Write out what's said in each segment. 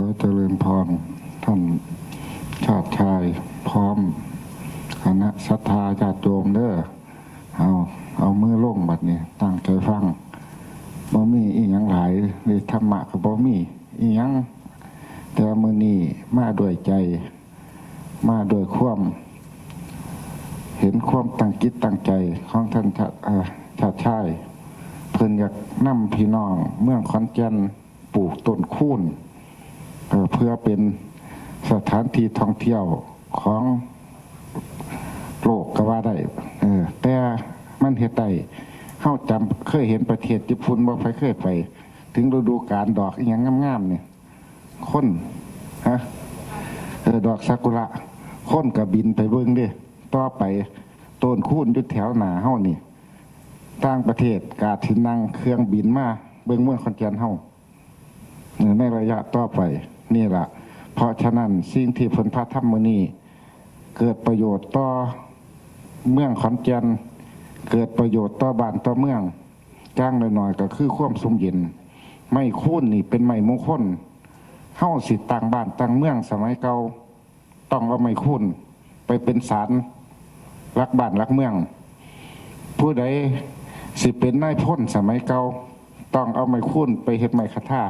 ขอเจริญพร ท่านชาติชายพร้อมคณะศรัทธาญาติโยมเด้อเอาเอามือล่งบัดนี้ตั้งใจฟังบ่มีอีหยังหลายในธรรมะก็บ่มีอีหยังแต่มือนี้มาด้วยใจ มาด้วยความเห็นความตั้งจิตตั้งใจของท่านชาชาติชายเพิ่นอยากนำพี่น้อง เมืองขอนแก่นปลูกต้นคูน เพื่อเป็นสถานที่ท่องเที่ยวของโลกก็ว่าได้เออแต่มันเฮ็ดได้เฮาจำเคยเห็นประเทศญี่ปุ่นบ่ไปเคยไป ถึงฤดูกาลดอกอีหยังงามๆเนี่ยคนฮะดอกซากุระคนก็บินไปเบิ่งด้ต่อไปต้นคูนยู่แถวหนาเฮานี่ต่างประเทศกาทินนั่งเครื่องบินมา เบื้งเมืองคอนแกนเฮาในระยะต่อไป นี่แหละเพราะฉะนั้นสิ่งที่ผลพระธรรมมือนี้เกิดประโยชน์ต่อเมืองขอนแก่นเกิดประโยชน์ต่อบ้านต่อเมืองจ้างหน่อยๆก็คือความสมเย็น ไม่คุ้นนี่เป็นไม้มงคลเฮาสิต่างบ้านต่างเมืองสมัยเก่าต้องเอาไม้คุ้นไปเป็นสารรักบ้านรักเมือง ผู้ใดสิเป็นนายพ้นสมัยเก่าต้องเอาไม้คุ้นไปเฮ็ดไม้คาถา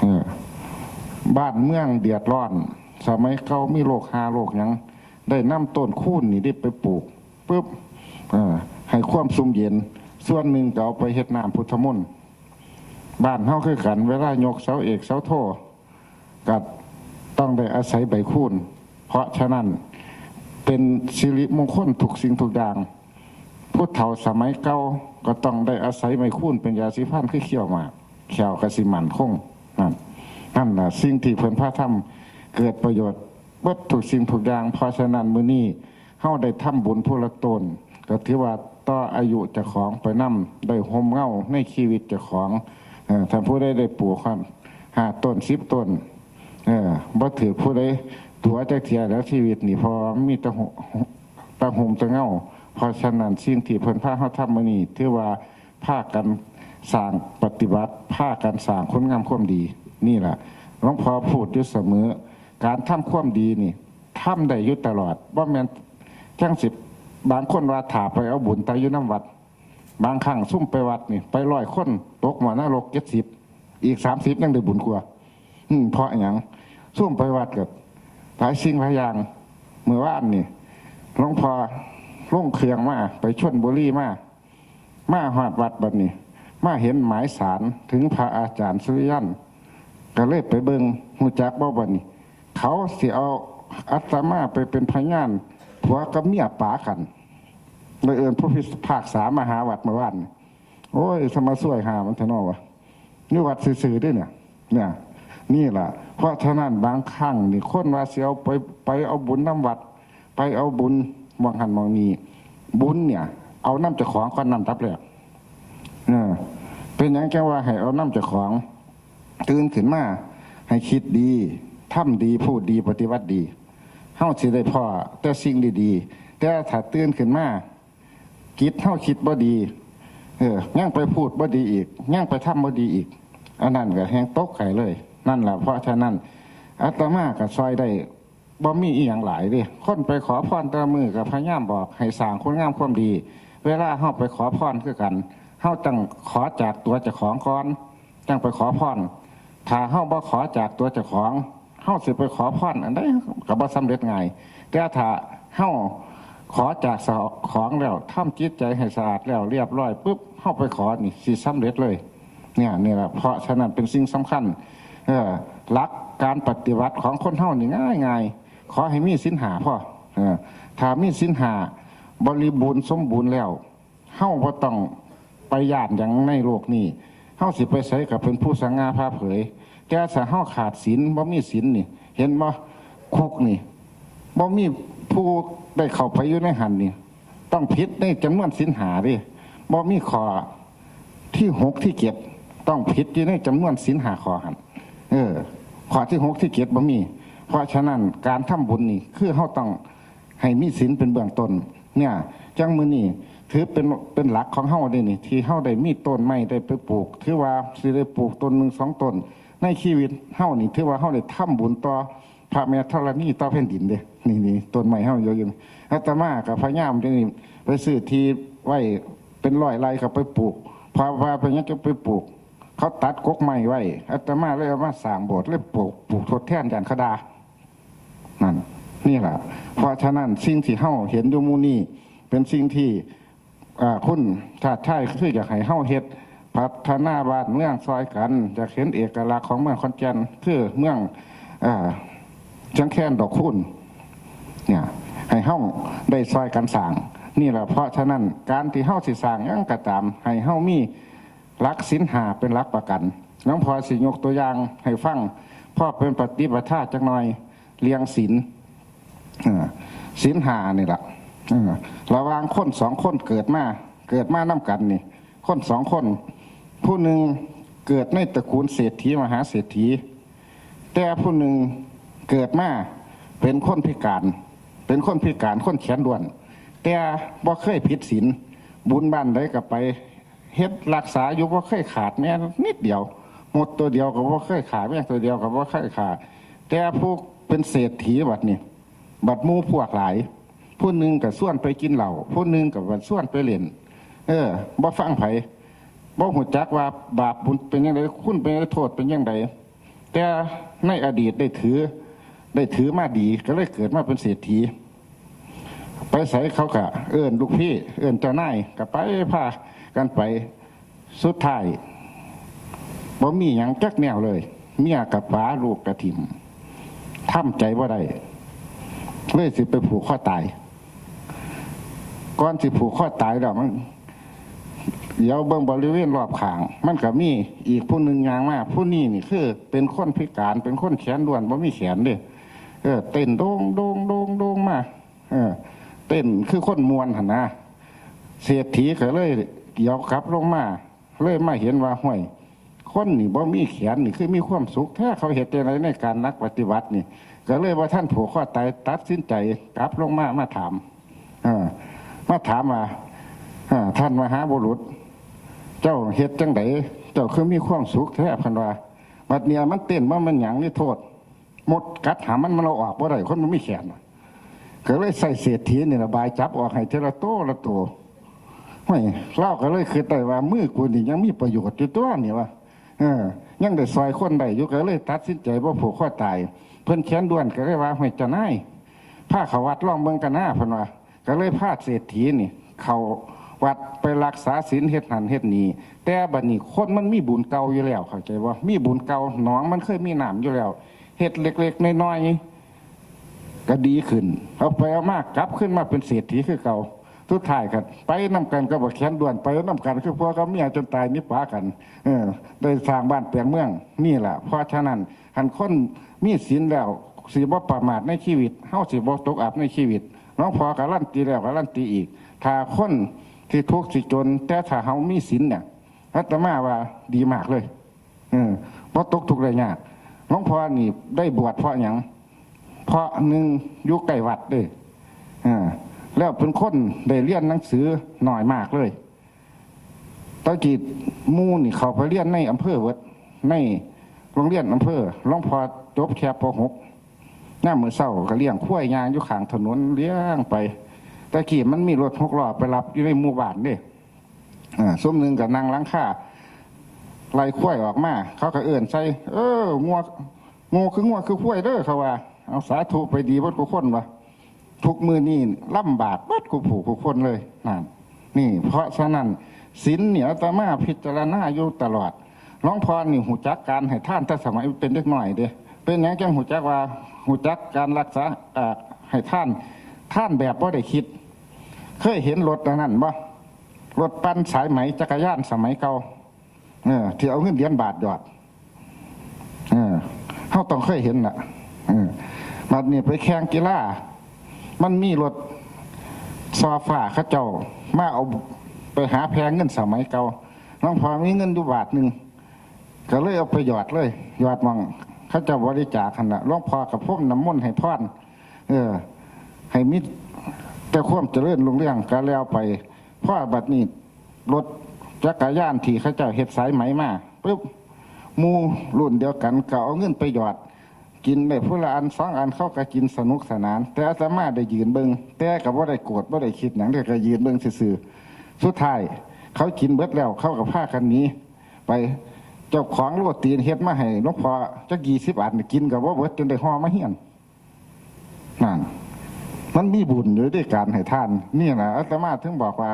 เออ บ้านเมืองเดือดร้อน สมัยเก่ามีโรคหาโรคหยัง ได้นำต้นคูนนี่ได้ไปปลูกปุ๊บเออให้ความสุ่มเย็น ส่วนหนึ่งก็เอาไปเฮ็ดน้ำพุทธมนต์บ้านเฮาคือกันเวลายกเสาเอกเสาโทก็ต้องได้อาศัยใบคูนเพราะฉะนั้นเป็นสิริมงคลทุกสิ่งทุกอย่างผู้เฒ่าสมัยเก่าก็ต้องได้อาศัยไม้คูนเป็นยาสีฟันคือเขี้ยวหมากเขี้ยวกระสิมันคงนั่น นั่นแหละสิ่งที่เพิ่นพาทำเกิดประโยชน์เบิดทุสิ่งทุกอย่างเพราะฉะนั้นมื้อนี้เฮาได้ทำบุญผู้ละตนก็ถือว่าต่ออายุเจ้าของไปนํได้ห่มเงาในชีวิตเจ้าของท่านผู้ใดได้ปลูกครับห้าต้นสิบต้นเออบ่ถือผู้ใดตัวจักเทียแล้วชีวิตนี่พอมีตะหตะหุมตะเงาเพราะฉะนั้นสิ่งที่เพิ่นพาเฮาทำมื้อนี้ถือว่าพากันสร้างปฏิบัติพากันสร้างคุณงามความดี นี่แหละหลวงพ่อพูดอยู่เสมอ การทำความดีนี่ทำได้อยู่ตลอดบ่าแม่นจังสิบบางคนว่าถาไปเอาบุญตายอยู่น้ำวัด บางครั้งซุ่มไปวัดนี่ไปร้อยคนตกหมอนรก70อีก30ยังได้บุญกว่าอืมเพราะอย่างซุ่มไปวัดกับหลายสิ่งหลายอย่างเมื่อวานนี่หลวงพ่อลงเครื่องมาไปชนบุรีมามาหอดวัดบัดนี้มาเห็นหมายสารถึงพระอาจารย์สุริยัน ก็เลยไปเบิงหูจักบ่บัดนี้ เขาสิเอาอัตมาไปเป็นพยานผัวกับเมียป๋ากันเลยเอินผู้พิพากษามหาวัดเมื่อวานโอ้ยสมาสวยหามันเถอะเนอวะนี่วัดซื่อๆด้วยเนี่ย เนี่ย นี่แหละเพราะฉะนั้นบางครั้งนี่คนว่าเสียเอาไปไปเอาบุญน้ำวัด ไปเอาบุญมองหันมองนีบุญเนี่ย เอาน้ำจากของก็น้ำทับเลยเออเป็นอย่างแกว่าให้เอาน้ำจากของ ตื่นขึ้นมาให้คิดดีทำดีพูดดีปฏิบัติดีเฮาสิได้พ่อแต่สิ่งดีๆ แต่ถ้าตื่นขึ้นมาคิดเฮาคิดบ่ดี เออย่างไปพูดบ่ดีอีกย่างไปทำบ่ดีอีกอันนั้นก็แหงตกไข่เลย นั่นแหละเพราะฉะนั้นอาตมากับซอยได้บ่มีอีหยังหลายเดิคนไปขอพรตละมือกับพยายามบอกให้สร้างคุณงามความดี เวลาเฮาไปขอพรคือกันเฮาต้องขอจากตัวเจ้าของก่อนจังไปขอพร ถ้าเฮาบ่ขอจากตัวเจ้าของเฮาสิไปขอพรอันใดก็บ่สำเร็จง่ายแต่ถ้าเฮาขอจากสของแล้วทำจิตใจให้สะอาดแล้วเรียบร้อยปุ๊บเข้าไปขอนี่สิสำเร็จเลย เนี่ยนี่แหละเพราะฉะนั้นเป็นสิ่งสำคัญเออหลักการปฏิบัติของคนเท่านี่ง่ายง่ายขอให้มีสินหาพ่อเออถ้ามีสินหาบริบูรณ์สมบูรณ์แล้วเฮาบ่ต้องไปยานอย่างในโลกนี้เฮาสิไปใส่กับเป็นผู้สังงาภาเผย แต่ถ้าเฮาขาดศีลบ่มีศีลนี่ เห็นบ่คุกนี่บ่มีผู้ได้เข้าไปอยู่ในหันนี่ต้องพิษในจำนวนสินหาดิบ่มีขอที่หกที่เก็บต้องพิษอยู่ในจำนวนสินหาขอหันเออขอที่หกที่เก็บบ่มี เพราะฉะนั้นการทำบุญนี่คือเฮาต้องให้มีศีลเป็นเบื้องต้นเนี่ยจังมือนี่ถือเป็นเป็นหลักของเฮาได้นี่ ที่เฮาได้มีต้นไม้ได้ไปปลูก ถือว่าสิได้ปลูกต้นหนึ่งสองต้น ในชีวิตเฮานี่ถือว่าเฮาได้ทำบุญต่อพระแม่ธรณีต่อแผ่นดินเด้นี่นี่ต้นไม้เฮาเยอะอยู่อาตมากับพญามที่นี่ไปซื้อที่ไว้เป็นร้อยไร่ก็ไปปลูกพอว่าไปยังจะไปปลูก เขาตัดกกไม้ไว้อาตมาเลยเอามาสร้างโบสถ์เลยปลูกปลูกทดแทนจานขดานั่นนี่แหละเพราะฉะนั้นสิ่งที่เฮาเห็นอยู่มูนี่เป็นสิ่งที่อ่าคุณชาติชายคืออยากให้เฮาเฮ็ด พัฒนาบ้านเมืองซอยกันอยากเห็นเอกลักษณ์ของเมืองขอนแก่นคือเมืองอ่าเชียงแค้นดอกคุณเนี่ยให้เฮาได้ซอยกันสางนี่แหละเพราะฉะนั้นการที่เฮาสิสางยังก็ตาม ให้เฮามีหลักศีลหาเป็นหลักประกันน้องพอสิยกตัวอย่างให้ฟังพ่อเป็นปฏิบัติท่าจักหน่อยเลี้ยงศีลศีลหานี่แหละระวางคนสองคนเกิดมาเกิดมาน้ากันนี่ คนสองคน ผู้หนึ่งเกิดในตระกูลเศรษฐีมหาเศรษฐี แต่ผู้หนึ่งเกิดมาเป็นคนพิการ เป็นคนพิการคนแขนด้วน แต่บ่เคยผิดศีลบุญบ้านใดก็ไปเฮ็ดรักษาอยู่บ่เคยขาดแม้นิดเดียว หมดตัวเดียวก็บ่เคยขาดแม้ตัวเดียวก็บ่เคยขาดแต่ผู้เป็นเศรษฐีบัดนี้บัดมู่พวกหลาย ผู้หนึ่งก็ส่วนไปกินเหล้าผู้หนึ่งก็บัดส่วนไปเล่น เออบ่ฟังไผ บ่หูจักว่าบาปบุญเป็นยังไงคุณเป็นยังไงโทษเป็นยังไงแต่ในอดีตได้ถือ ได้ถือมาดีก็เลยเกิดมาเป็นเศรษฐีไปใส่เขากะเอิญลูกพี่ เอิญเจ้านายก็ไปพากันไปสุดท้ายบ่มีหยังจักแนวเลย เมียกับป้าลูกกระถิ่มทำใจว่าได้เลยสิไปผูกข้อตาย ก่อนสิผูกข้อตายแล้วมัน เดี๋ยวเบิ่งบริเวณรอบข้าง มันก็มีอีกผู้หนึ่งยางมาผู้นี้นี่คือ เป็นคนพิการเป็นคนแขนด้วนบ่มีแขนเด้เออเต้นโดงโดงโดงโดงมาเออเต้นคือคนมวนหันนะเศรษฐีก็เลยเกี่ยวกลับลงมา เลยมาเห็นว่าห้วย คนนี่บ่มีแขนนี่คือมีความสุขแท้เขาเห็นอะไรในการนักปฏิบัตินี่ ก็เลยว่าท่านผูกข้อตายตัดสินใจกลับลงมามาถาม เออมาถามว่าอท่านมหาบุรุษ เจ้าเฮ็ดจังไดเจ้าคือมีความสุขแท้พันว่าบัดเนี้ยมันเต้นว่ามันหยังนี่โทษหมดกัดหามันมันเราออกบ่ได้คนมันไม่แขนน่ะก็เลยใส่เศษฐีนี่ระบายจับออกให้เทละโตละตัวไม่เล่าก็เลยคือแต่ว่ามือกูนี่ยังมีประโยชน์อยู่ตัวนี่วะเออ ยังได้ซอยคนได้อยู่ก็เลยตัดสินใจว่าผูกข้อตาย เพิ่นแขนด้วนก็เลยว่าห้วยจะนายผ้าขาวัดล่องเมืองกันหน้าพิ่นว่าก็เลยพาเศษฐีนี่ เขา วัดไปรักษาศีลเฮ็ดหันเฮ็ดนี้แต่บัดนี้คนมันมีบุญเก่าอยู่แล้วเข้าใจว่ามีบุญเก่าหนองมันเคยมีหน้ำอยู่แล้วเฮ็ดเล็กๆน้อยๆก็ดีขึ้นเอาไปเอามากกลับขึ้นมาเป็นเศรษฐีคือเก่าทุกท่ายกันไปนํกันก็บอกแขนด่วนไปนํกันคือพวกกับเมียจนตายนิพพากันเออได้สร้างบ้านแปลงเมืองนี่แหละเพราะฉะนั้นหันคนมีศีลแล้วสิบ่ประมาทในชีวิตเฮาสิบ่ตกอับในชีวิตน้องพอการันตีแล้วการันตีอีกถ้าคน ที่ทุกข์สิจน แต่ถ้าเฮามีศีลเนี่ยอาตมาว่าดีมากเลย เออบ่ตกทุกข์ได้ยากน้องพ่อนี่ได้บวชเพราะหยังเพราะหนึ่งอยู่ใกล้วัดเด้อเออแล้วเป็นคนได้เรียนหนังสือหน่อยมากเลยตะกี้มูนี่เขาไปเรียนในอำเภอเวิดในโรงเรียนอำเภอหลวงพ่อจบแค่ป .6 หน้ามือเศร้าก็เลี้ยงขั้วยยางอยู่ข้างถนนเลี้ยงไป ตะกี้มันมีรถหกล้อไปรับอยู่ในหมู่บ้านเด้อ่าส้มหนึ่งกับนางล้างค่าไล่ข้วยออกมา เขาก็เอื่นใส่เอองัวงูคืองัวคือข้วยเด้อเขาว่า เอาสาธุไปดีวัดกุคนวะทุกมือนี่ลำบากวัดกุผูกุคนเลยนั่นนี่ เพราะฉะนั้นศีลเหนี่ยอามาพิจารณาอยู่ตลอดหลวงพ่อนี่หูจักการให้ท่านแต่สมัยเป็นเด็กหน่อยเด้เป็นอย่างจังหูจักว่าหูจักการรักษาอ่อให้ท่านท่านแบบว่าได้คิด เคยเห็นรถอันนั้นบ่รถปั้นสายไหมจักรยานสมัยเก่าเออที่เอาเงินเหรียญบาทหยอดเออเขาต้องเคยเห็นน่ะเออบัดนี้ไปแข่งกีฬามันมีรถซอฟ้าข้าเจ้า มาเอาไปหาแพงเงินสมัยเก่าน้องพอมีเงินอยู่บาทหนึ่งก็เลยเอาไปหยอดเลยหยอดมังเขาจะบริจาคขนาดหลวงพ่อกับพวกน้ำมนต์ให้พรเออ ให้มิ แต่ความเจริญลงเรื่องก็แล้วไปพ่อบัดนี้รถจักรยานที่เขาเจ้าเฮ็ดสายไหมมาปุ๊บมูรุ่นเดียวกันก็เอาเงินไปหยอด กินได้ผู้ละอันสองอันเข้าก็กินสนุกสนาน แต่อาตมาได้ยืนเบิงแต่กับว่าได้โกรธว่าได้คิดหยังแต่ก็ยืนเบิงซื่อๆสุดท้าย เขากินเบิดแล้วเข้ากับผ้ากันนี้ ไปเจ้าของโรตีนเฮ็ดมาให้หลวงพ่อจักยี่สิบอันกินกับว่าเบิดจนได้ห่อมาเฮียนนั่น มันมีบุญอยู่ด้วยการให้ท่าน นี่นะอาตมาถึงบอกว่า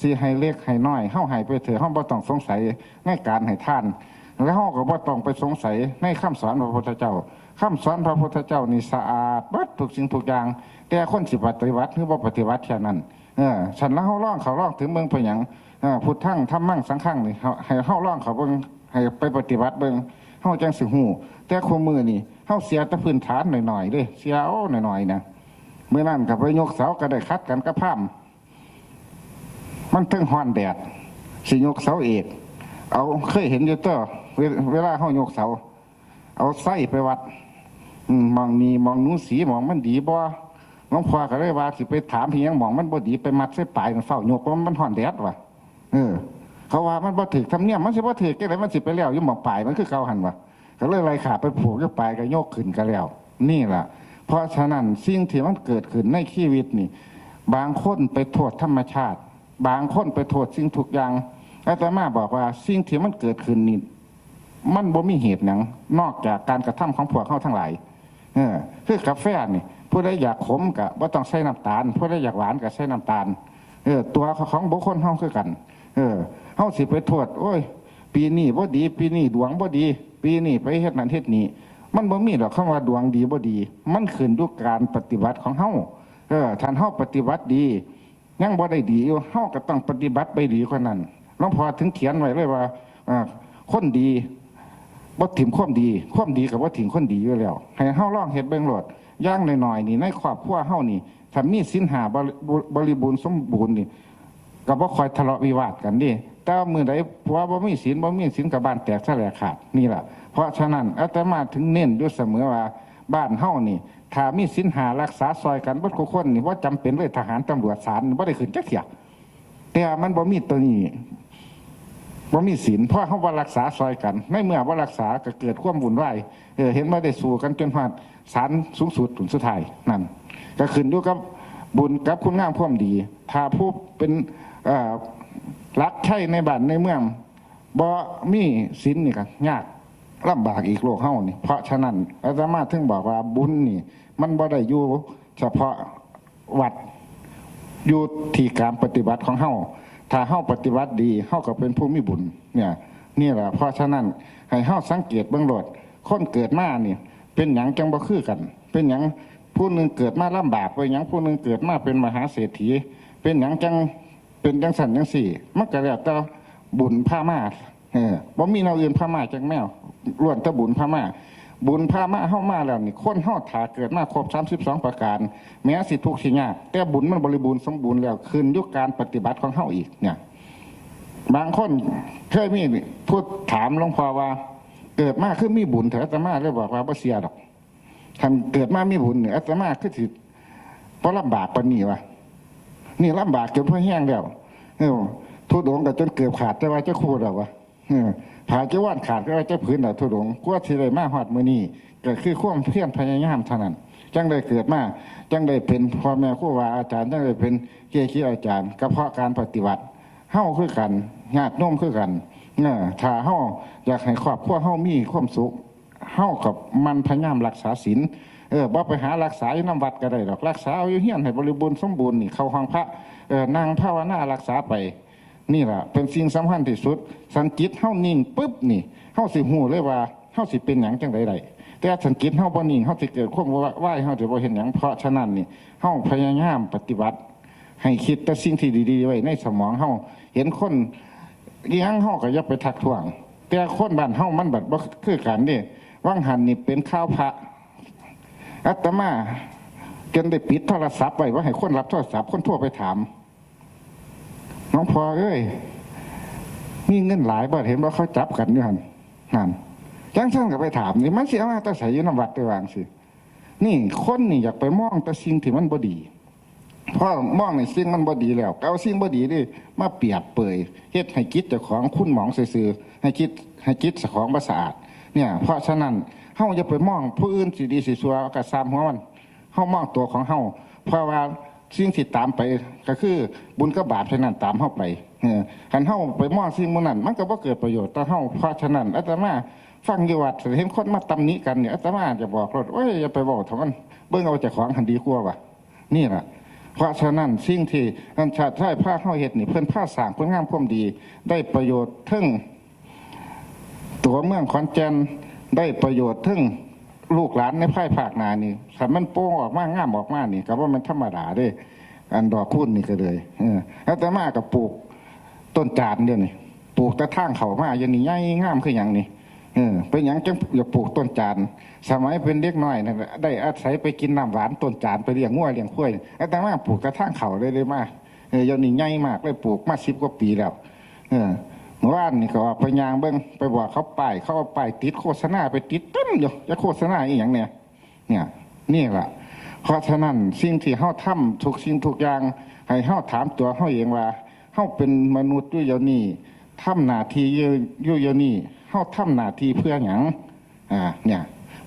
สีให้เล็กให้น้อยเฮาให้ไปเถอะเฮาบ่ต้องสงสัยในการให้ท่าน แล้วเฮาก็บ่ต้องไปสงสัยในคำสอนพระพุทธเจ้าคำสอนพระพุทธเจ้านี่สะอาดบิดทุกสิ่งทุกอย่าง แต่คนสิปฏิบัติหรือบ่ปฏิบัติแค่นั้นเออฉันแล้วเฮาร้องเขาร้องถึงเมืองไปหยังเออพุทธังธรรมังสังฆังนี่เฮาให้เฮาร้องเขาเบิ่งให้ไปปฏิบัติเบิ่งเฮาจังสิฮู้แต่คู่มือนี่เฮาเสียแต่พื้นฐานหน่อยๆเด้เสียเอาหน่อยๆนะ เมื่อนั้นกับไปยกเสาก็ได้คัดกันกับพร่มมันถึงฮ้อนแดดสิยกเสาเอกเอาเคยเห็นอยู่เตอเวเวลาเขายกเสา เอาไส้ไปวัดมองนีมองนู้สีมองมันดีบ่หลวงพ่อก็เลยว่าสิไปถามเพียงมองมันบ่ดีไปมัดใส่ปลายมันเฝ้ายกเพราะมันฮ้อนแดดว่ะเออ เขาว่ามันบ่ถือทำเนียมมันสิบ่ถือแก่ไหนมันสิไปแล้วยู่หมองปลายมันคือเขาหันว่ะก็เลยไล่ขาไปผูกอยู่ปลายก็โยกขึ้นก็แล้ว นี่แหละ เพราะฉะนั้นสิ่งที่มันเกิดขึ้นในชีวิตนี่ บางคนไปโทษธรรมชาติ บางคนไปโทษสิ่งทุกอย่างอาตมาบอกว่าสิ่งที่มันเกิดขึ้นนี่มันบ่มีเหตุหยังนอกจากการกระทำของพวกเขาทั้งหลายเออคือกาแฟนี่ผู้ใดอยากขมกะว่าต้องใส่น้ำตาลผู้ใดอยากหวานก็ใส่น้ำตาลเออตัวของบุคคลเฮาคือกัน เออเฮาสิไปโทษโอ้ย ปีนี้บ่ดี ปีนี้ดวงบ่ดี ปีนี้ไปเฮ็ดนั้นเฮ็ดนี้ มันบ่มีดอกคำว่าดวงดีบ่ดี มันขึ้นด้วยการปฏิบัติของเฮาเออท่านเฮาปฏิบัติดียังบ่ได้ดีอยู่เฮาก็ต้องปฏิบัติไปดีกว่านั้นหลวงพ่อถึงเขียนไว้เลยว่าคนดีบ่ถิ่มความดีความดีกับว่ถิ่มคนดีอยู่แล้ว ให้เฮาลองเฮ็ดเบิ่งโลดย่างหน่อยๆนี่ในครอบครัวเฮานี่ถ้ามีศีลหาบริบูรณ์สมบูรณ์นี่ก็บ่ค่อยทะเลาะวิวาทกันดิแต่ว่ามื้อใดผัวบ่มีศีลบ่มีศีลกับบ้านแตกแสลกขาดนี่ล่ะ เพราะฉะนั้นอาตมาถึงเน้นอยู่เสมอว่าบ้านเฮานี่ถ้ามีศีลหารักษาซอยกันบดทุกคนนี่บ่าจำเป็นเลยทหารตำรวจศาลบ่ได้ขึ้นจักเที่ยแต่มันบ่มีตัวนี้ว่มีศีลเพราะเขาว่ารักษาซอยกัน ไม่เมื่อว่ารักษาก็เกิดความวุ่นวายเออเห็นว่าได้สู้กันจนหอดศาลสูงสุดถึงสุดท้ายนั่นก็ขึ้นอยู่กับบุญกับคุณงามความดี ถ้าผู้เป็นรักใช่ในบ้านในเมืองบ่มีศีลนี่ก็ยาก ลำบากอีกโลกเฮานี่ เพราะฉะนั้นอาตมาถึงบอกว่าบุญนี่ มันบ่ได้อยู่เฉพาะวัดอยู่ที่การปฏิบัติของเฮาถ้าเฮาปฏิบัติดีเฮาก็เป็นผู้มีบุญเนี่ยนี่แหละเพราะฉะนั้นให้เฮาสังเกตเบื้องโลดคนเกิดมาเนี่ยเป็นหยังจังบ่คือกัน เป็นหยังผู้หนึ่งเกิดมาลำบากไปหยังผู้หนึ่งเกิดมาเป็นมหาเศรษฐี เป็นหยังจังเป็นจังสันจังสี่มันก็แล้วแต่บุญพามา เออบ่มีแนวอื่นพามาจังแมวล้วนแต่บุญพามาบุญพามาเฮามาแล้วนี่คนเฮาถาเกิดมาครบ32ประการ แม้สิทุกข์สิยากแต่บุญมันบริบูรณ์สมบูรณ์แล้วขึ้นยู่การปฏิบัติของเฮาอีกเนี่ย บางคนเคยมีพูดถามหลวงพ่อว่า เกิดมาคือมีบุญเถอะอาตมาเลยบอกว่าบ่เสียดอกท่านเกิดมามีบุญเนี่ยอาตมาคือสิเพราะลำบากปานนี้วะนี่ลำบากจนพ่อแห้งแล้วเออทุดงกับจนเกือบขาดแต่ว่าเจ้าคู่แล้วะ ผาเจ้าว่านขาดก็ว่าเจ้าพื้นแล้วทุดงกว่าที่ได้มาฮอดมือนี้ก็คือความเพียรพยายามเท่านั้นจังได้เกิดมาจังได้เป็นพ่อแม่ครูบาอาจารย์จังได้เป็นเกียรติอาจารย์ก็เพราะการปฏิบัติเฮาคือกันญาติน้มคือกันเน่ถ้าเฮาอยากให้ครอบครัวเฮามีความสุขเฮากับมันพยายามรักษาศีลเออบ่ไปหารักษาอยู่น้ำวัดก็ได้ดอกรักษาเอาอยู่เฮียนให้บริบูรณ์สมบูรณ์นี่เข้าห้องพระเออนั่งภาวนารักษาไป นี่ล่ะเป็นสิ่งสำคัญที่สุด สันจิตเฮานิ่งปุ๊บนี่เฮาสิฮู้เลยว่าเฮาสิเป็นหยังจังได๋แต่สันจิตเฮาบ่นิ่งเฮาสิเกิดความว่ายเฮาสิบ่เห็นหยังเพราะฉะนั้นนี่เฮาพยายามปฏิบัติ ให้คิดแต่สิ่งที่ดีๆไว้ในสมองเฮาเห็นคนเลี้ยงเฮาก็อย่าไปทักท้วง แต่คนบ้านเฮามันบัดบ่คือกันนี่ว่างหันนี่เป็นข้าวพระอาตมาจนได้ปิดโทรศัพท์ไว้ว่าให้คนรับโทรศัพท์คนทั่วไปถาม น้องพอเอ้ยมีเงินหลายบ่เห็นว่าเขาจับกันอยู่หั่นนั่นจังซั่นก็ไปถามนี่มันสิเอามาแตาใส่อยู่น้ำวัดไปวางสินี่คนนี่อยากไปมองแต่สิ่งที่มันบ่ดีเพราะมองในสิ่งมันบ่ดีแล้วเอาสิ่งบ่ดีนี่มาเปรียบเปยเฮ็ดให้จิตเจ้าของคุณหมองซื่อๆให้จิตให้จิตเจ้าของบ่สะอาดเนี่ย เพราะฉะนั้นเฮาอย่าไปมองผู้อื่นสิดีสิชั่วก็ซ้ำหัวมันเฮามองตัวของเฮาเพราะว่า สิ่งที่ตามไปก็คือบุญกับบาปเท่านั้นตามเฮาไปขันเฮาไปมองสิ่งมื้อนั้นมันก็บ่เกิดประโยชน์ต่อเฮาเพราะฉะนั้นอาตมาฟังอยู่วัดเห็นคนมาตำหนิกันเนี่ยอาตมาจะบอกรถโอ้ยอย่าไปบอกท่ามันเบิ่งเอาจ้าของหันดีกว่าว่ะนี่แหละเพราะฉะนั้นสิ่งที่อันชาติไทยภาเข้าเฮ็ดนี่เพื่อนภาสางผลงานความดี ได้ประโยชน์ทึ่งตัวเมืองขอนแก่นได้ประโยชน์ทึ่ง ลูกหลานในภายภาคหนานี่ถ้ามันโป้งออกมาง่ามออกมานี่ก็ว่ามันธรรมดาเด้ อันดอกคุณนี่ก็เลยเออแล้วแต่มากับปลูกต้นจานเดียวนี่ปลูกแต่ทางเขามาอย่างนี้ใหญ่งามคืออย่างนี้เออเป็นอย่างจังอย่าปลูกต้นจานสมัยเป็นเด็กน้อยนะได้อาศัยไปกินน้ำหวานต้นจานไปเลี้ยงงัวเลี้ยงข้วยแล้วแต่มาปลูกกระทั่งเขาเลยเลยมาเอออย่างนี้ใหญ่มากเลยปลูกมาสิบกว่าปีแล้ว เออ เมื่อวานนี่ก็ออกไปยางเบิ้งไปบอกเขาป้ายเขาเอาป้ายติดโฆษณาไปติดตึ้มอยู่จะโฆษณาอีกอย่างเนี่ยเนี่ยนี่แหละเพราะฉะนั้นสิ่งที่เฮาทำทุกสิ่งทุกอย่าง ให้เฮาถามตัวเฮาเองว่าเฮาเป็นมนุษย์อยู่เดี๋ยวนี้ทำหน้าที่อยู่ยู่เดี๋ยวนี้เฮาทำหน้าที่เพื่อหยังอ่าเนี่ย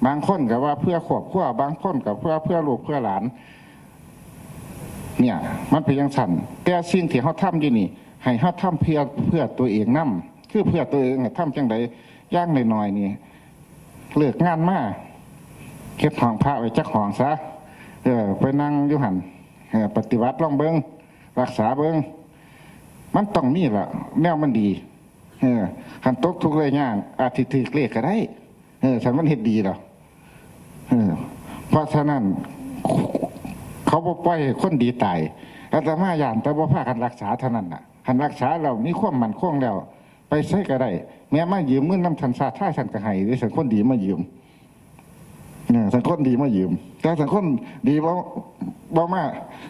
บางคนก็ว่าเพื่อครอบครัวบางคนก็เพื่อเพื่อลูกเพื่อหลาน เนี่ย มันเป็นยังสั่นแต่สิ่งที่เฮาทำอยู่นี่ ให้เฮาทำเพื่อเพื่อตัวเองนํคือเพื่อตัวเองทำจังไดย่างหน่อยๆนี่เลิกงานมาเก็บห้องพระไว้จักห้องซะเออไปนั่งยู่หันปฏิวัติลองเบิงรักษาเบิงมันต้องมีละแนวมันดีเออหันตกทุกเลยย่างอาทิตย์ถือเลขก็ได้เออฉันมันเห็ดดีหรอเออเพราะฉะนั้นเขาบอกปล่อยคนดีตายอาตมาย่านแต่ว่าพากันรักษาเท่านั้นน่ะ หันรักษาเรามีความมั่นคงแล้ว ไปใช้ก็ได้แม้มายืมเงินน้ำทันซาท่าฉันก็ให้หรือฉันคนดีมายืมเนี่ยสังคนดีมายืม แต่สังคนดีบ่บ่มา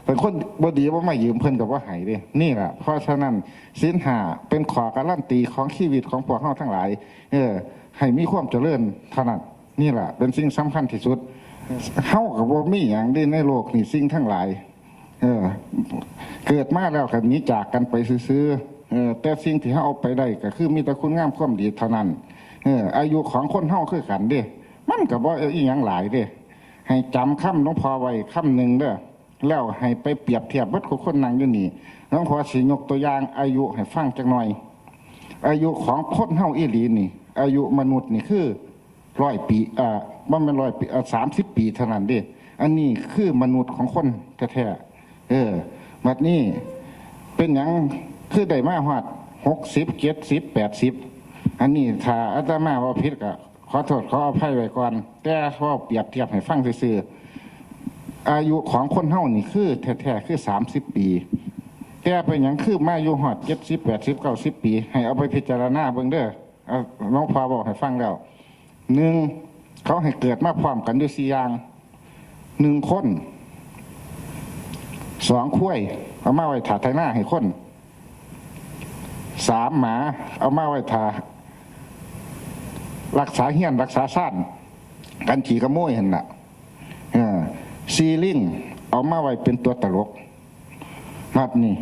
สังคนบ่ดีบ่มายืมเพิ่นกับว่าหายเด้นี่แหละเพราะฉะนั้นสินหาเป็นขอการันตีของชีวิตของพวกเฮาทั้งหลาย เออ ให้มีความเจริญเท่านั้นนี่แหละเป็นสิ่งสำคัญที่สุดเฮากับบ่มีหยังใดในโลกนี่สิ่งทั้งหลาย เออ เกิดมาแล้วก็หนี้จากกันไปซื้อเออแต่สิ่งที่เฮาเอาไปได้ก็คือมีแต่คุณงามความดีเท่านั้นเอออายุของคนเฮาคือกันเด้ มันก็บ่อีหยังหลายเด้ ให้จำคำหลวงพ่อไว้คำหนึ่งเด้อแล้วให้ไปเปรียบเทียบวัดของคนนั่งอยู่นี่หลวงพ่อสิยกตัวอย่างอายุให้ฟังจักหน่อย อายุของคนเฮาอีหลีนี่ อายุมนุษย์นี่คือร้อยปีอ่าบ่แม่นร้อยปีสามสิบปีเท่านั้นเด้ อันนี้คือมนุษย์ของคนแท้ๆ ออบัดนี้เป็นหยังคือได้มาฮอดหกสิบเจ็ดสิบแปดสิบอันนี้ถ้าอาตมาว่าผิดก็ขอโทษขออภัยไว้ก่อน แต่ว่าเปรียบเทียบให้ฟังซื่อๆอายุของคนเฮานี่คือแท้ๆคือสามสิบปี แต่เป็นหยังคือมาอายุฮอดเจ็ดสิบแปดสิบเก้าสิบปี ให้เอาไปพิจารณาเบิ่งเด้อน้องพอบอกให้ฟังแล้วหนึ่งเขาให้เกิดมาพร้อมกันด้วยสี่อย่างหนึ่งคน สองคุ้ยเอามาไว้ถาไทยหน้าให้คนสามหมา เอามาไว้ถารักษาเฮียนรักษาสั้นกันขี่กระโมยเห็นน่ะเออซีลิงเอามาไว้เป็นตัวตลกนัดนี่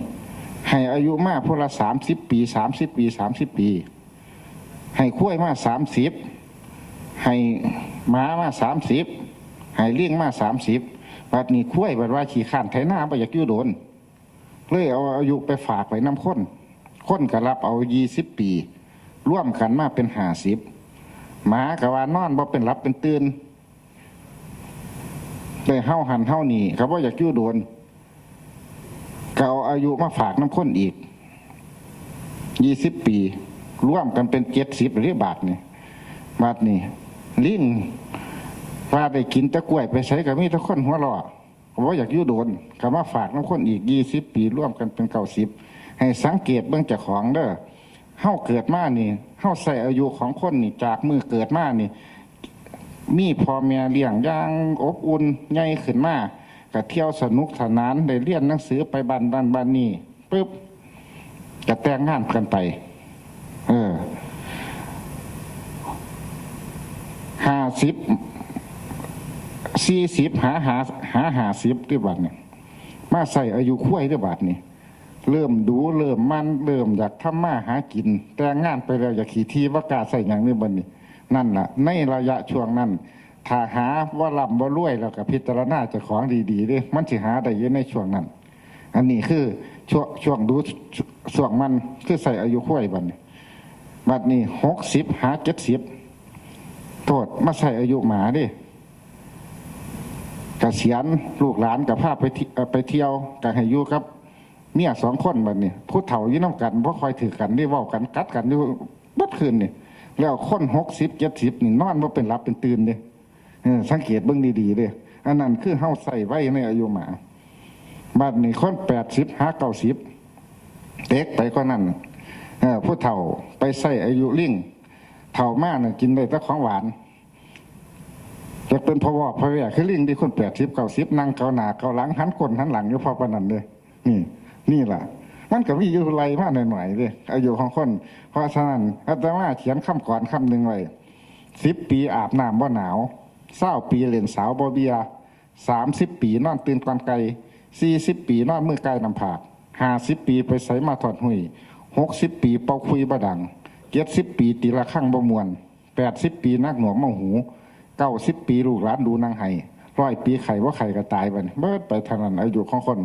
ให้อายุมากพวกละสามสิบปีสามสิบปีสามสิบปี ให้คุ้ยมาสามสิบให้หมามาสามสิบให้เลี้ยงมาสามสิบ บัดนี้คุ้ยบัดว่าขี่ข้านไถนาไปอยากอยู่โดน เลยเอาอายุไปฝากไว้น้ำข้นข้นก็รับเอายี่สิบปี ร่วมกันมาเป็นห้าสิบหมากับว่านอนบ่เป็นรับเป็นตื่นเลยเฮาหันเฮานี่เขาว่อยากอยู่โดนก็เอาอายุมาฝากน้ำข้นอีกยี่สิบปี ร่วมกันเป็นเจ็ดสิบหรือบาทนี่บาทนี่ลิง ว่าได้กินตะกล้วยไปใช้กับมีตะคนหัวหล่อก็ว่าอยากยู่โดนก็มาฝากน้ำคนอีกยี่สิบปีร่วมกันเป็นเก้าสิบให้สังเกตเบื้องจากของเด้อเฮาเกิดมานี่เฮาใส่อายุของคนนี่จากมือเกิดมานี่ มีพ่อแม่เลี้ยงย่างอบอุ่นใหญ่ขึ้นมาก็เที่ยวสนุกสนานได้เรียนหนังสือไปบ้านบ้านบ้านนี่ปึ๊บก็แต่งงานกันไป เออห้าสิบ สี่สิบหาหาหาหาสิบที่บัดเนี่ยมาใส่อายุคุ้ยด้วยบาทนี่เริ่มดูเริ่มมันเริ่มอยากทำมาหากิน แต่งานไปแล้วอยากขี่ทีว่ากาใส่อย่างนี้บันนี้ นั่นแหละในระยะช่วงนั้นถ้าหาว่าลำว่ารวยแล้วก็พิจารณาจะของดีๆด้วยมันสิหาได้เยอะในช่วงนั้น อันนี้คือช่วงช่วงดูช่วงมันคือใส่อายุคุ้ยบันนี้บัดนี้หกสิบหาเจ็ดสิบโทษมาใส่อายุหมาดิ กเกษียณลูกหลานกับพาไปไปเที่ยวกับให้อยู่ครับเมียสองคนบัดนี้ผู้เฒ่ายี่น้ำกันเพราะคอยถือกันนี่ว้ากันกัดกันอยู่บัดคืนนี่แล้วคนหกสิบเจ็ดสิบนี่นอนว่าเป็นรับเป็นตื่นเนี่ยสังเกตเบื้องดีๆเลยอันนั้นคือเฮาใส่ไว้ในอายุหมาบัดนี้คนแปดสิบห้าเก้าสิบเด็กไปก็นั่นผู้เฒ่าไปใส่อายุลิ่งเฒ่ามากน่ะกินได้แต่ของหวาน จะเป็นพวอพอแวคือลิงที่คนแปดสิบเก้าสิบนั่งเกาหนาเกาหลังหันก้นหันหลังอยู่พอปานนันเลยนี่ นี่แหละมันก็มีอยู่ไรมากหน่อยๆเลยอายุของคน เพราะฉะนั้นอาตมาเขียนคำก่อนคำหนึ่งไว้สิบปีอาบน้ำบ่หนาวเศร้าปีเล่นสาวบ่เบียสามสิบปีนอนตื่นก่อนไกลสี่สิบปีนอนมือไกลนำผากห้าสิบปีไปใส่มาถอดหุยหกสิบปีเป่าคุยบ่ดังเจ็ดสิบปีตีละข้างบ่มวนแปดสิบปีนักหนวกเมาหู เก้าสิบปีลูกหลานดูนางไห้ร้อยปีไข่ว่าไข่ก็ตายไปเบิดไปทางนั้นอายุของคน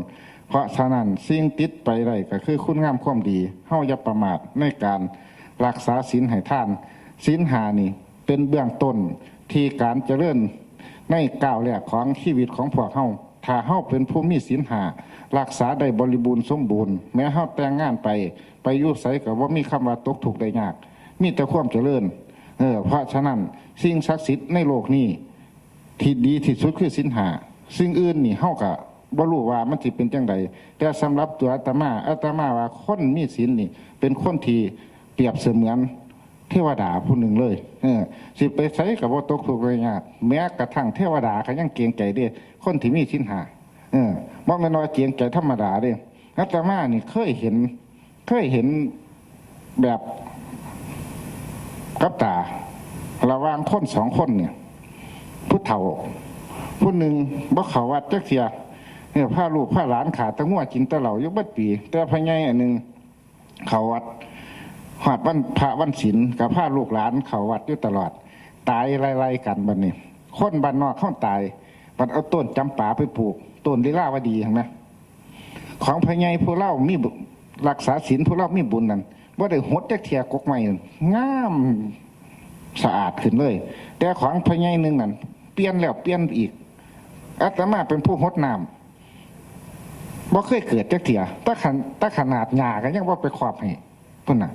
เพราะฉะนั้นสิ่งติดไปได้ก็คือคุณงามความดีเฮาอย่าประมาทในการรักษาศีลให้ท่านศีลหานี่เป็นเบื้องต้นที่การเจริญในก้าวแรกของชีวิตของพวกเฮาถ้าเฮาเป็นผู้มีศีลหารักษาได้บริบูรณ์สมบูรณ์แม้เฮาแต่งงานไปไปอยู่ไสก็ว่ามีคำว่าตกถูกได้ยาก มีแต่ความเจริญ เออเพราะฉะนั้นสิ่งศักดิ์สิทธิ์ในโลกนี้ที่ดีที่สุดคือสินหาสิ่งอื่นนี่เฮากะบ่รู้ว่ามันสิเป็นจังไดแต่สำหรับตัวอาตมาอาตมาว่าคนมีศีลนี่ เป็นคนที่เปรียบเสมือนเทวดาผู้หนึ่งเลยเออสิไปใช้กับว่าตกถูกเลยยากแม้กระทั่งเทวดาก็ยังเกรงใจเด้คนที่มีสินหาเออบ่แม่นว่าเกรงใจธรรมดาเด้อาตมานี่เคยเห็น เคยเห็นแบบ กับตา ระหว่างคนสองคนเนี่ยผู้เฒ่าผู้หนึ่งบ่เขาวัดจักเทียเนี่ยผ้าลูกผ้าหลานขาตะงัวกินตะเหล่ายุบดปี แต่พญายอันหนึ่งเขาวัดหอดวันพระวันศีลกับผ้าลูกหลานเขาวัดอยู่ตลอด ตายไล่ๆกันบัดนี้คนบ้านนอกเข้าตายบัดเอาต้นจำปาไปปลูกต้นลิลาวดีเห็นไหมของพญายผู้เล่ามีบุรักษาศีลผู้เล่ามีบุญนั่น ว่าได้หดจักเทียกกไม้นั่นงามสะอาดขึ้นเลย แต่ของพญายหนึ่งนั่นเปลี่ยนแล้วเปลี่ยนอีกอาตมาเป็นผู้หดน้ำบ่เคยเกิดจักเถียถ้าขนถ้าขนาดหยากันยังว่าไปขอบให้พิ่นน่ะ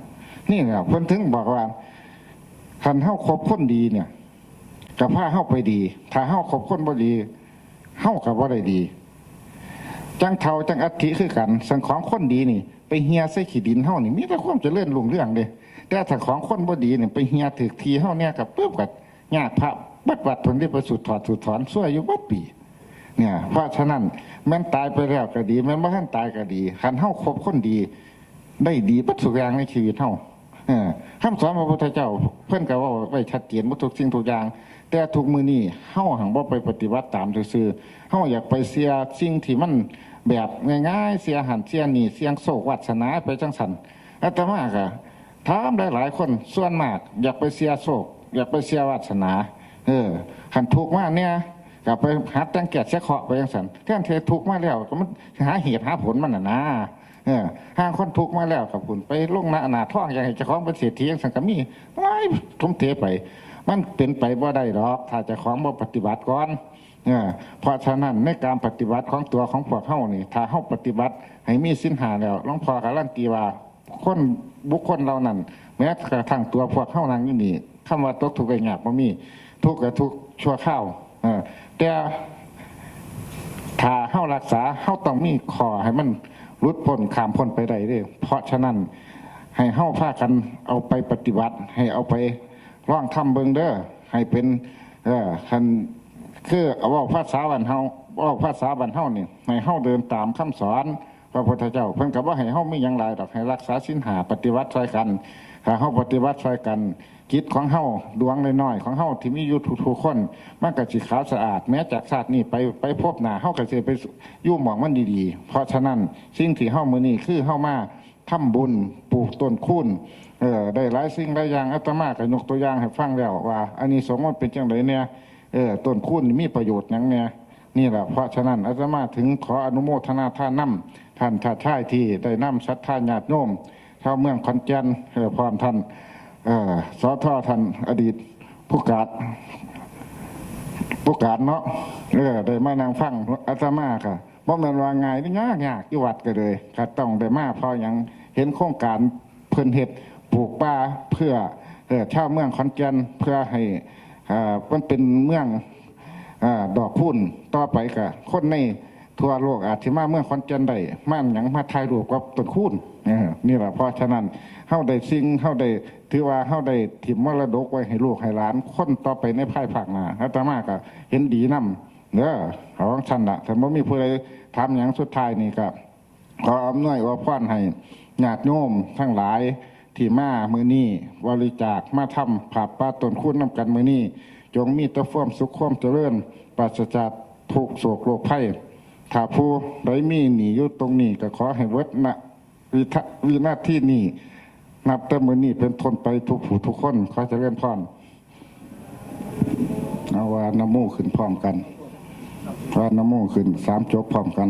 นี่แหละเพิ่นถึงบอกว่าคันเฮาคบคนดีเนี่ยกับผ้าเฮาไปดี ถ้าเฮาคบคนบ่ดีเฮากับบ่าได้ดี จังเทาจังอัฐิคือกัน สังของคนดีนี่ ไปเฮียใส่ขี้ดินเฮานี่มีแต่ความเจริญรุ่งเรื่องเด้แต่ถ้าของคนบ่ดีนี่ไปเฮียถึกทีเฮาเนี่ยกับปึ๊บกับญาติพระบัดวัดผลได้ประสุดถอดสุดถอนช่วยอยู่บัดปี เนี่ยเพราะฉะนั้นแม้นตายไปแล้วก็ดี แม้นบ่ทันตายก็ดีคันเฮาคบคนดี ได้ดีปัดสุกอย่างในชีวิตเฮาเออคำสอนพระพุทธเจ้า เพิ่นก็ว่าไว้ชัดเจนว่าทุกสิ่งทุกอย่าง แต่ทุกมือนี้เฮาหังบ่ไปปฏิบัติตามซื่อๆเฮาอยากไปเสียสิ่งที่มันแบบง่ายๆ เสียหันเสียหนีเสียงโศกวัสนาไปจังสันอาตมาก็ถามหลายๆคนส่วนมาก อยากไปเสียโศก อยากไปเสียวาสนา เออหันทุกมากเนี่ยกลับไปหาตั้งแก่เสียเคาะไปจังสันแท่นเททุกมาแล้วก็มันหาเหตุหาผลมันน่ะนะเออห้างคนทุกมาแล้วกับคุณไปลงหน้าหนาท่องอย่างเจะของเป็นเศรษฐีอย่างสังกมีไอ้ทุ่มเทไป มันเป็นไปบ่ได้หรอก ถ้าจะของบ่ปฏิบัติก่อนเออเพราะฉะนั้นในการปฏิบัติของตัวของพวกเฮานี่ถ้าเฮาปฏิบัติให้มีสินหาแล้วหลวงพ่อการันตีว่าคนบุคคลเรานั้นแม้กระทั่งตัวพวกเฮานั่งอยู่นี่คำว่าตกทุกข์ได้ยากบ่มี ทุกข์กับทุกข์ชั่วข้าวเออแต่ถ้าเฮารักษาเฮาต้องมีขอให้มันหลุดพ้นข้ามพ้นไปได้เด้อเพราะฉะนั้นให้เฮาพากันเอาไปปฏิบัติให้เอาไป ร่องทำเบิงเด้อให้เป็นเออคันคือเอาว่าภาษาบันเฮาเว่าภาษาบันเฮานี่ให้เฮาเดินตามคำสอนพระพุทธเจ้า เพิ่นก็บ่ให้เฮามีหยังหลายดอกให้รักษาศีลหาปฏิวัติช่กันถ้าเฮาปฏิวัติช่กันจิตของเฮาดวงน้อยๆของเฮาที่มีอยู่ทุกๆคนมันก็สิขาวสะอาด แม้จากชาตินี้ไปไปพบหน้าเฮาก็สิไปอยู่หมองมันดีๆ เพราะฉะนั้นสิ่งที่เฮามื้อนี้คือเฮามาทำบุญปลูกต้นคูณ เออได้หลายสิ่งหลายอย่างอาตมาก็ยกตัวอย่างให้ฟังแล้วว่าอันนี้สงส์มันเป็นจังไดเนี่ยเออต้นคูณมีประโยชน์หยังเนี่ยนี่แหละเพราะฉะนั้นอาตมาถึงขออนุโมทนาท่านนำท่านชาติชายที่ได้นำศรัทธาญาติโยมชาวเมืองขอนแก่นเออพร้อมท่านเออสอทอท่านอดีตผู้การผู้การเนาะเออได้มานั่งฟังอาตมาค่ะบ่แม่นว่าง่ายนี่ยากยากอยู่วัดก็เลยก็ต้องได้มาเพราะยังเห็นโครงการเพิ่นเฮ็ด ปลูกป่าเพื่อเอชาวเมืองขอนแก่นเพื่อให้มันเป็นเมืองอดอกพุ่นต่อไปกับคนในทั่วโลกอาจจะมาเมืองคอนเจนได้มาหยังมาถ่ายรูปกับต้นคูนนี่แหละเพราะฉะนั้นเฮาได้สิ่งเฮาได้ถือว่าเฮาได้ถิ่มมรดกไว้ให้ลูกให้หลาน คนต่อไปในภายภาคหน้าอาตมาก็เห็นดีนํเด้อของฉันละแต่บ่มีผู้ใดทำหยังสุดท้ายนี่ก็ขออำนวยอวยพรให้ญาติโยมทั้งหลาย ที่มามือนี้บริจาคมาทำผับป้าตนคูนนํกันมือนี้จงมีแต่ความสุขความเจริญปราศจากทุกโศกโรคภัยถ้าผู้ใดมีหนีอยู่ตรงนี้ก็ขอให้เวิดนะวิทวินาทีนี้นับแต่มือนี้เป็นทนไปทุกผู้ทุกคนขอเจริญพรเอาว่านโมขึ้นพร้อมกันว่านโมขึ้นสามจบพร้อมกัน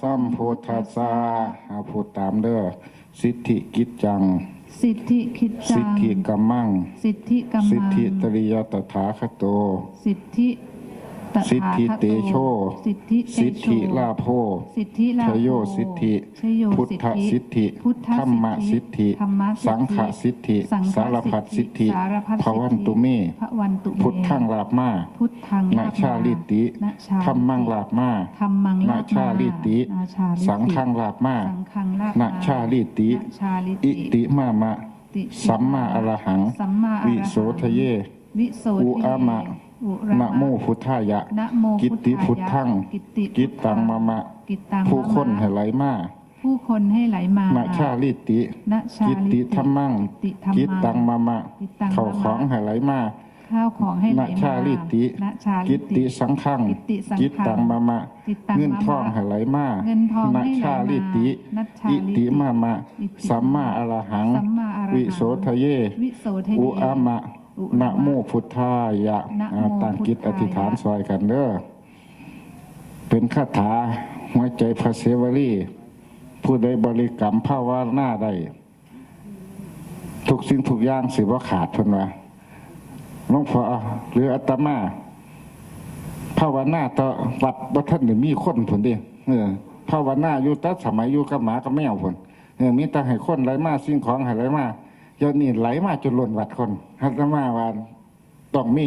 สัมพุทธัสสะอาพูดตามเด้อสิทธิกิจจัง สิทธิคิดจัสิทงธิกัมมัง สิทธิกัมสิทมังธิตริยตถาคโต สิทธิ ตถาคสิทธิเตโช สิทธิเตโชสิทธิลาโภสิทธิลาชโภโยสิทธิชโยพุทธสิทธิพุทธธรรมสิทธิธรรมสิทธิสังฆสิทธิสังฆสารพัดสิทธิสารพัดภวันตุเมพระวันตุเมพุทธังลาบมาพุทธังนาชาลิตินาชาลิติ ธรรมังลาบมาธรรมังลานาภชาลิติ นาชาลิติสังฆังลาบมาสังฆังลาภนาชาลิติ นาชาลิอิติมามะ ติสัมมาอรหัง สัมมาอรหัง วิโสทะเย วิโสทะเยอุอะมะอุระ นะโมพุทธายะ นะโมกิตติพุทธัง กิตติกิตตังมะมะ กิตตังผู้คนมะมะให้ไหลมาผู้คนให้ไหลมานาชาลิตินะชากิตลิติธรรมังกิตติธรรมังกิตตังมะมะกิตตังมะมะ เข้าของให้ไหลมาข้าวของให้ไหลนามาชาลิตินะชาลิกิตติสังฆังกิตติสังฆังกิตตังมะมะกิตตังมะมะ เงินทองให้ไหลมาเงินทองให้ไหลมานาชาลิตินัชชาอิลิติติมามะอิติสัมมาอรหังสัมมาอรหัง วิโสทะเยวิโสทะเยอุอะมะอุอะมะ นะโมพุทธายะนะโมอ่าตั้งจิตพุอทธายะธิษฐานซอยกันเด้อเป็นคาถาหัวใจพระเสวรีผู้ใดบริกรรมภาวนาได้ทุกสิ่งทุกอย่างสิว่าขาดเพิ่นว่าหลวงพ่อหรืออาตมาภาวนาต่อวัดบ่ท่านได้มีคนผลเด้เออภาวนาอยู่แต่สมัยอยู่กับหมากับแมวผลเออมีแต่ให้คนไหลมาสิ่งของให้ไหลมาเดี๋ยวนี้ไหลมาจนล้นวัดคนอาตมาว่าต้องมี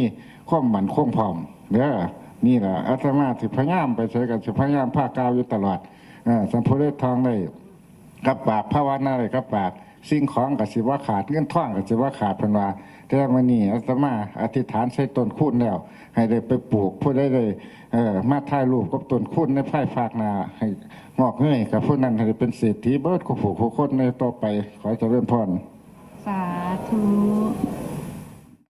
ความหมันคงพร้อมเด้อนี่แหละอาตมาสิพยายามไปใช้กันสิพยายามภาคกาวอยู่ตลอดอสัมโพุทธทองได้กับปากภาวนาได้กับปากสิ่งของกับสิว่าขาดเงินท่องกับสิว่าขาดพันว่าแต่วันนี้อาตมาอธิษฐานใช้ต้นคูณแล้ว ให้ได้ไปปลูกผู้ได้เลยเออมาถ่ายรูปกับต้นคูณในภายภาคนาให้งอกเงยกับผู้นั้นให้เป็นเศรษฐีเบิร์ดคู่ผู้คู่คนในต่อไปขอเจริญพร สาธุ